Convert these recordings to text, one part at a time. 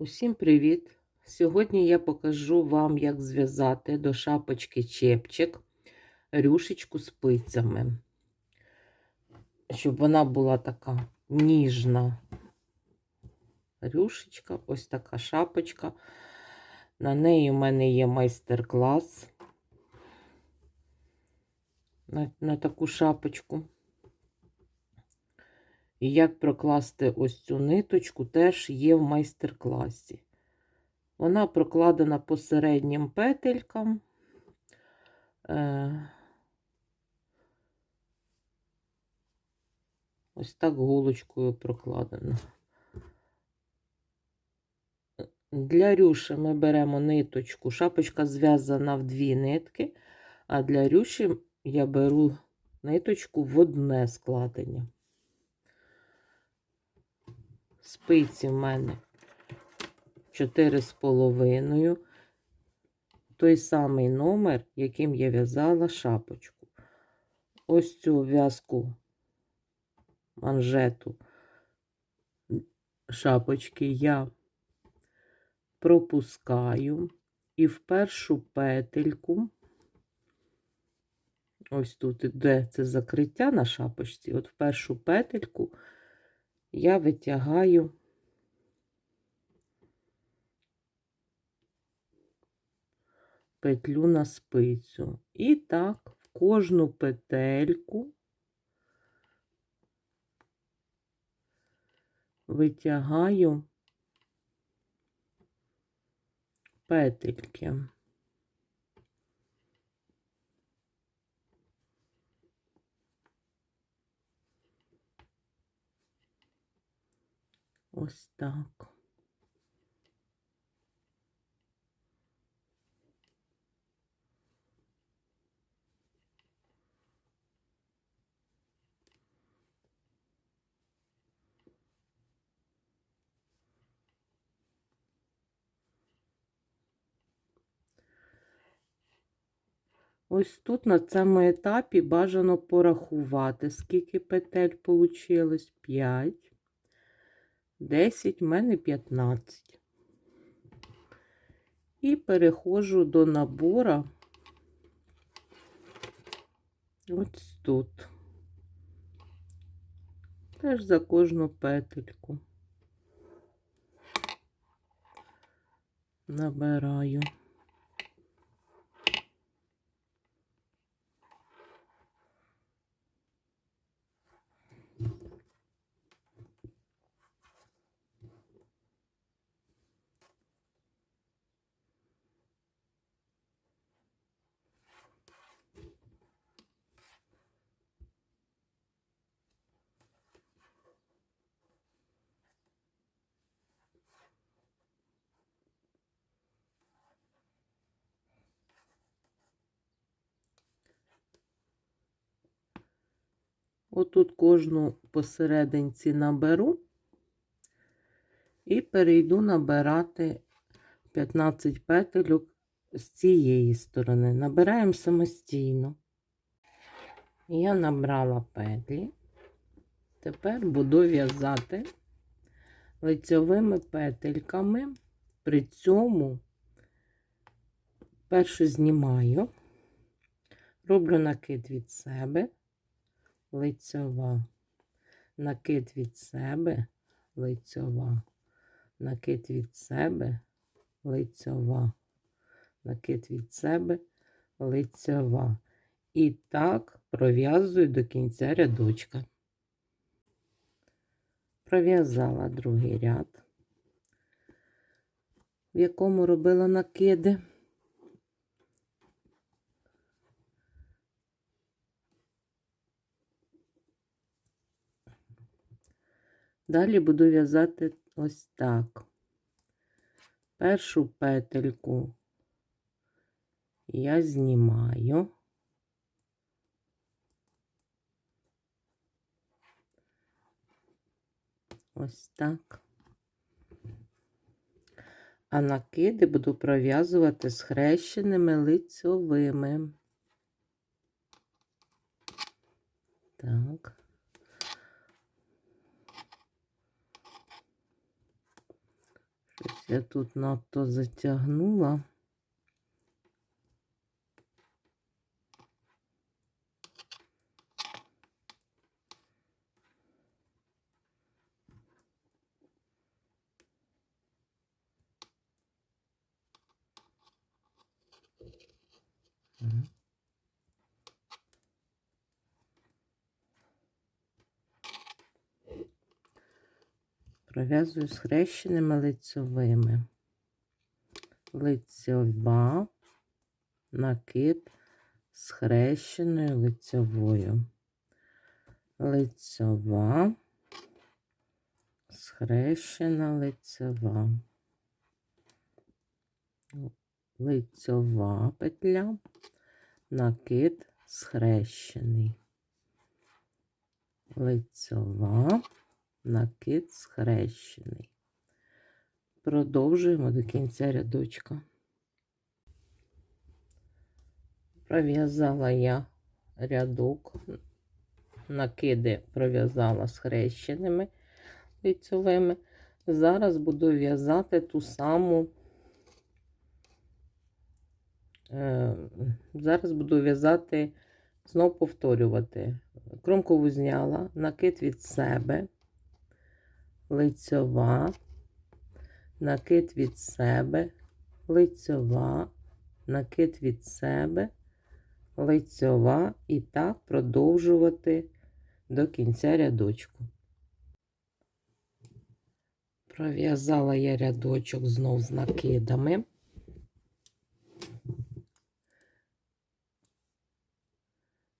Усім привіт! Сьогодні я покажу вам, як зв'язати до шапочки чепчик рюшечку спицями, щоб вона була така ніжна рюшечка, ось така шапочка. На неї у мене є майстер-клас на, на таку шапочку. І як прокласти ось цю ниточку, теж є в майстер-класі. Вона прокладена по середнім петелькам. Е, Ось так голочкою прокладена. Для рюші ми беремо ниточку, шапочка зв'язана в дві нитки, а для рюші я беру ниточку в одне складення. Спиці в мене 4,5. Той самий номер, яким я в'язала шапочку. Ось цю в'язку манжету шапочки я пропускаю і в першу петельку, ось тут іде це закриття на шапочці, от в першу петельку я витягаю петлю на спицю. І так в кожну петельку витягаю петельки. Ось так. Ось тут на цьому етапі бажано порахувати, скільки петель вийшло. 5, 10, в мене 15. І переходжу до набора ось тут. Теж за кожну петельку набираю. Отут кожну посерединці наберу і перейду набирати 15 петельок з цієї сторони. Набираємо самостійно. Я набрала петлі. Тепер буду в'язати лицьовими петельками. При цьому першу знімаю, роблю накид від себе лицьова, накид від себе, лицьова, накид від себе, лицьова, накид від себе, лицьова. І так пров'язую до кінця рядочка. Пров'язала другий ряд, в якому робила накиди. Далі буду в'язати ось так. Першу петельку я знімаю. Ось так. А накиди буду пров'язувати схрещеними лицьовими. Так. Я тут надто затягнула. Мгм. Пров'язую схрещеними лицьовими. Лицьова, накид схрещеною лицьовою. Лицьова, схрещена лицьова. Лицьова петля, накид схрещений. Лицьова, накид схрещений. Продовжуємо до кінця рядочка. Пров'язала я рядок, накиди пров'язала схрещеними лицьовими. Зараз буду в'язати ту саму. е, Зараз буду в'язати, знов повторювати. Кромкову зняла, накид від себе, лицьова, накид від себе, лицьова, накид від себе, лицьова і так продовжувати до кінця рядочку. Пров'язала я рядочок знов з накидами.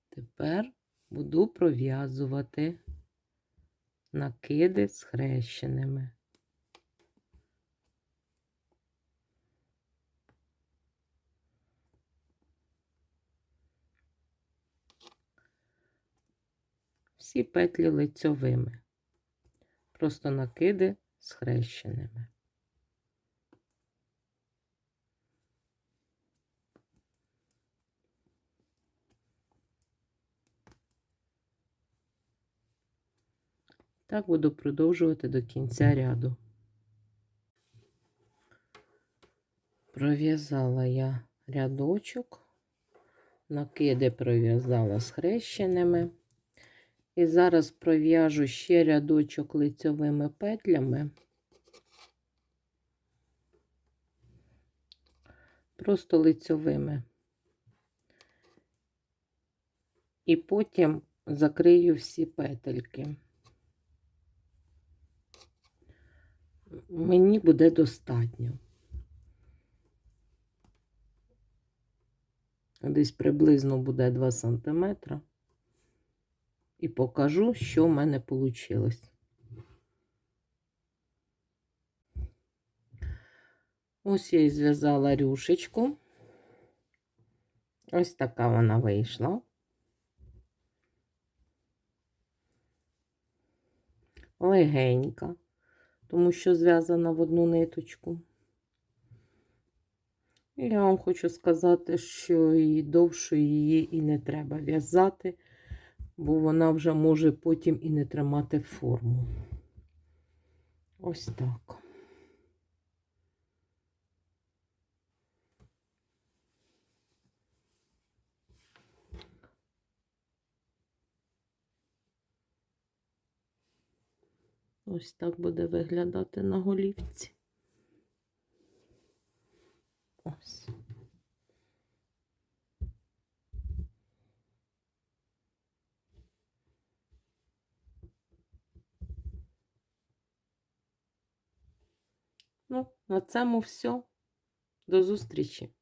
Тепер буду пров'язувати накиди схрещеними. Всі петлі лицьовими, просто накиди схрещеними. Так буду продовжувати до кінця ряду. Пров'язала я рядочок, накиди пров'язала схрещеними. І зараз пров'яжу ще рядочок лицьовими петлями. Просто лицьовими. І потім закрию всі петельки. Мені буде достатньо. Десь приблизно буде 2 см. І покажу, що в мене вийшло. Ось я і зв'язала рюшечку. Ось така вона вийшла. Легенька, тому що зв'язана в одну ниточку. І я вам хочу сказати, що і довше її і не треба в'язати, бо вона вже може потім і не тримати форму. Ось так. Ось так буде виглядати на голівці. Ось. Ну, на цьому все. До зустрічі!